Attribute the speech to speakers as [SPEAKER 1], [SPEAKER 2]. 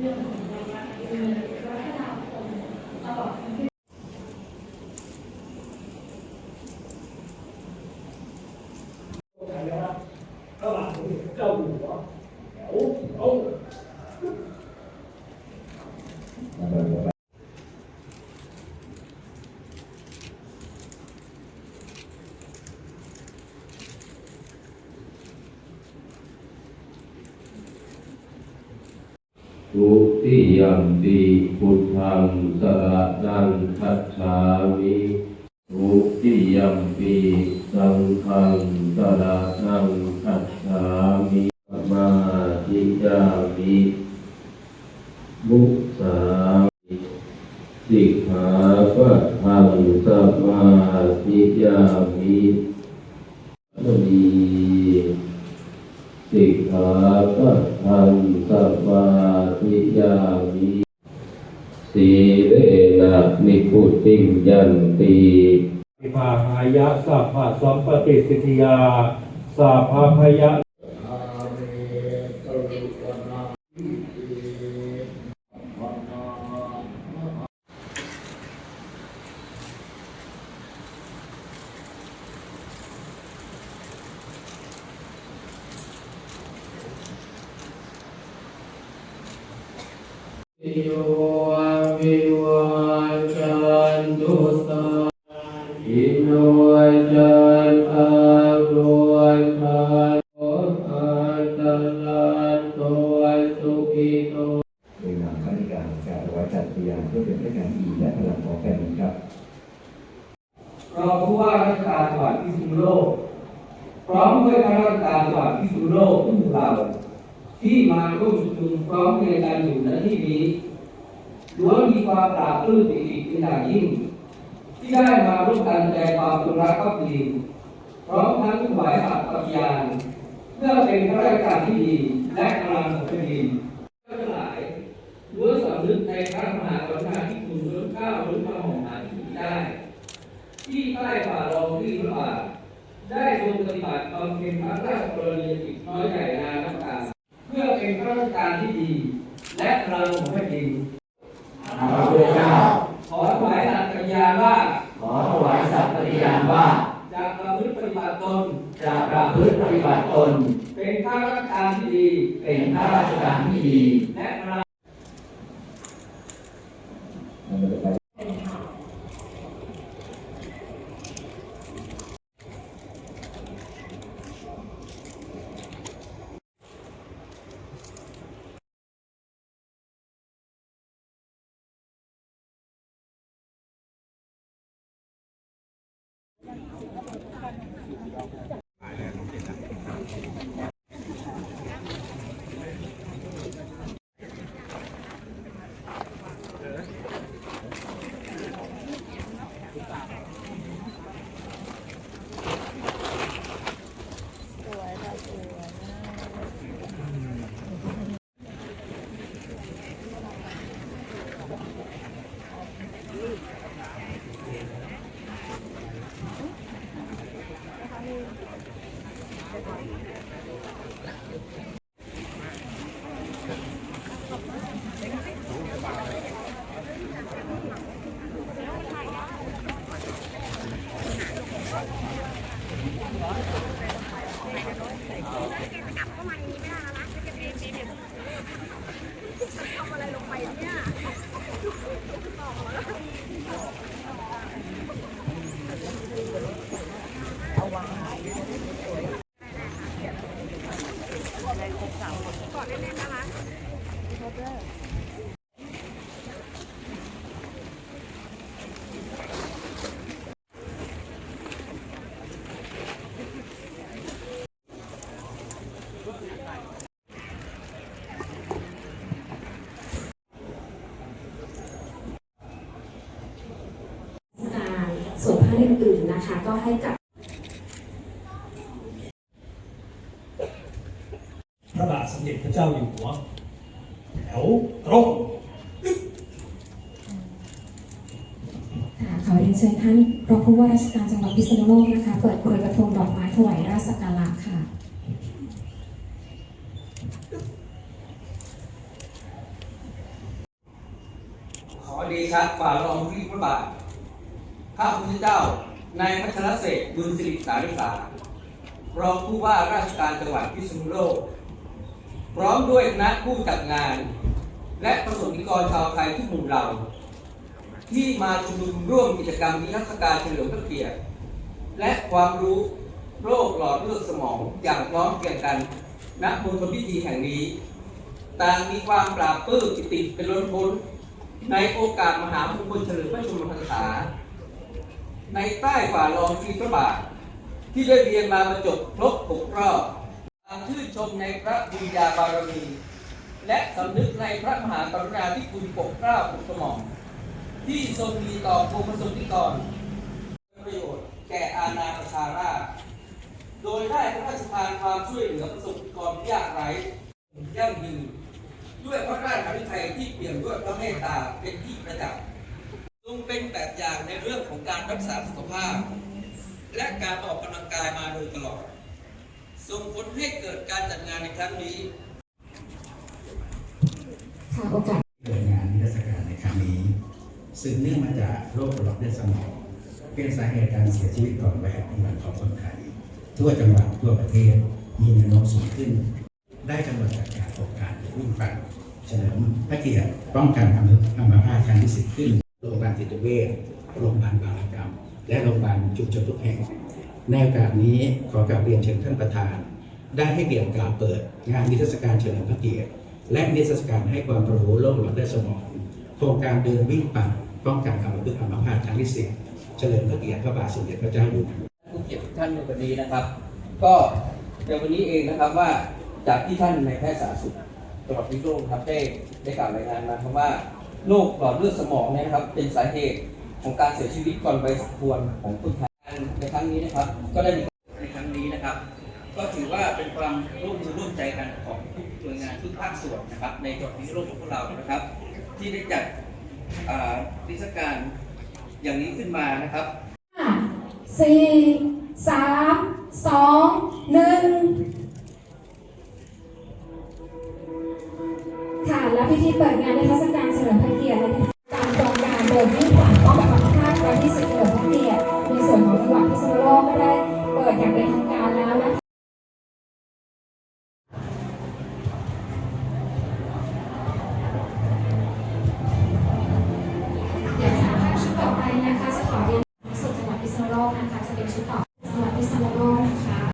[SPEAKER 1] เระบาทสมเด็จพระเจ้าอยู่หัวแถวเอา
[SPEAKER 2] ทุติยมปีพุทธังสระนังคัจฉามิทุติยมปีสังฆังสระนังคัจฉามิมาธิยามิมุสามิสิกขาปะทังสมาธิยามิมณีสิกขาปะทังสมาามิสีเลนะนิพุติงยันติ
[SPEAKER 1] วิภาหายะสัพพะสัมปติสิทธิยาสัพพะพยะ
[SPEAKER 2] โยวิวัจันตุสาอิโนจันอาโรคันโออันตลันโตสุขิโต
[SPEAKER 3] โดยนำคณิการการถวายจัดพยานเพื่อเป็นพระการอีและพลังของแผ่นดินครับ
[SPEAKER 4] รองผู้ว่าราชการจังหวัดพิษณุโลกพร้อมด้วยข้าราชการจังหวัดพิษณุโลก ที่มาร่วมชุมนุมพร้อมในการอยู่ในที่นี้ล้วนมีความปราบปลื้มปิติเป็นอย่างยิ่ง ที่ได้มาร่วมกันแสดงความจงรักภักดีพร้อมทั้งถวายสัตย์ปฏิญาณเพื่อเป็นพระราชการที่ดีและกำลังของแผ่นดินทั้งหลายล้วนสำนึกในพระมหากรุณาธิคุณล้นเกล้าล้นกระหม่อมหาที่มีได้ ที่ใต้ฝ่ารองที่พระบาทได้ทรงปฏิบัติบำเพ็ญพระราชกรณียกิจน้อยใหญ่นานับการ เพื่อเป็นข้าราชการที่ดี และพลังของแผ่นดิน
[SPEAKER 3] ข้าพเจ้า
[SPEAKER 4] ขอถวายสัตย์ปฏิญาณว่า
[SPEAKER 3] ขอถวายสัตย์ปฏิญาณว่า
[SPEAKER 4] จะประพฤติปฏิบัติตน
[SPEAKER 3] จะประพฤติปฏิบัติตน
[SPEAKER 4] เป็นข้าราชการที่ดี
[SPEAKER 3] เป็นข้าราชการที่ดี
[SPEAKER 4] และ Yeah. พลัง
[SPEAKER 5] งานส่วนท่าอื่นๆนะคะ ก็ให้กับ
[SPEAKER 1] ระบาทสมเด็จพระเจ้าอยู่หัวแถวตรง
[SPEAKER 5] ค่ะขอเรียนเชิญท่านรองผู้ว่าราชการจังหวัดพิษณุโลกนะคะ เปิดกรวยกระทงดอกไม้ถวายราชสักการะค่ะ
[SPEAKER 1] พ
[SPEAKER 4] อเดชะฝ่าละอองธุลีพระบาท ข้าพระเจ้านายพัชรเศรษฐ์บุญสิริสาริสารองผู้ว่าราชการจังหวัดพิษณุโลก พร้อมด้วยคณะผู้จัดงาน และประสบนิกรชาวไทยทุกหมู่เหล่า ที่มาชุมนุมร่วมกิจกรรมนิทรรศการเฉลิมพระเกียรติ และความรู้โรคหลอดเลือดสมองอย่างพร้อมเพรียงกันณมณฑลพิธีแห่งนี้ ต่างมีความปราบปื้มปิติเป็นล้นพ้น ในโอกาสมหามงคลเฉลิมพระชนมพรรษา ในใต้ฝ่าลองฟีพระบาทที่ได้เรียนมาบรรจบครบหกรอบ ชื่นชมในพระบุญญาบารมี และสำนึกในพระมหากรุณาธิคุณปกเกล้าปกกระหม่อมที่ทรงมีต่อปวงประสบนิกรประโยชน์แก่อาณาประชาราษฎรโดยได้พระราชทานความช่วยเหลือประสบนิกรยากไร้ยั่งยืนด้วยพระราชฤทัยที่เปี่ยมด้วยพระเมตตาเป็นที่ประจักษ์ทรงเป็นแบบอย่างในเรื่องของการรักษาสุขภาพ และการออกกำลังกายมาโดยตลอด ส่งผลให้เกิดการจัดงานในครั้งนี้
[SPEAKER 5] ค่ะโอกาส
[SPEAKER 6] เกิดงานนิทรรศการในครั้งนี้สืบเนื่องมาจากโรคหลอดเลือดสมองเป็นสาเหตุการเสียชีวิตก่อนวัยอันควรของคนไทยทั่วจังหวัดทั่วประเทศมีแนวโน้มสูงขึ้น ได้กำหนดจากการโครงการรุ่นฟังเฉลิมพระเกียรติป้องกันอัมอัมพาตครั้งที่สิบขึ้นโรงพยาบาลจิตเวชโรงพยาบาลบางระกรรม และโรงพยาบาลชุมชนทุกแห่ง ในโอกาสนี้ขอกราบเรียนเชิญท่านประธาน ได้ให้เกียรติกล่าวเปิด งานนิทรรศการเฉลิมพระเกียรติ และนิทรรศการให้ความรู้โรคหลอดเลือดสมอง โครงการเดินวิ่งปั่นป้องกันอัมพฤกษ์อัมพาตครั้งที่สิบเฉลิมพระเกียรติพระบาทสมเด็จพระเจ้าอยู่หัว
[SPEAKER 4] ผู้เกียรติท่านในวันนี้นะครับ ก็ในวันนี้เองนะครับว่าจากที่ท่านในแพทย์สาธารณสุขจังหวัดพิษณุโลกครับได้ได้กล่าวรายงานมาครับว่าโรคหลอดเลือดสมองเนี่ยนะครับเป็นสาเหตุของการเสียชีวิตก่อนวัยสมควรของคนไทย รั้งนี้นะครับ ก็ได้มีในครั้งนี้นะครับ ก็ถือว่าเป็นความร่วมมือร่วมใจกันของทุกหน่วยงานทุกภาคส่วนนะครับ ในจังหวัดพิษณุโลกของพวกเรานะครับ ที่ได้จัดนิทรรศการอย่างนี้ขึ้นมานะครับ
[SPEAKER 5] สี่สามสองหนึ่งค่ะและพิธีเปิดงานในเทศกาลเฉลิมพระเกียรติ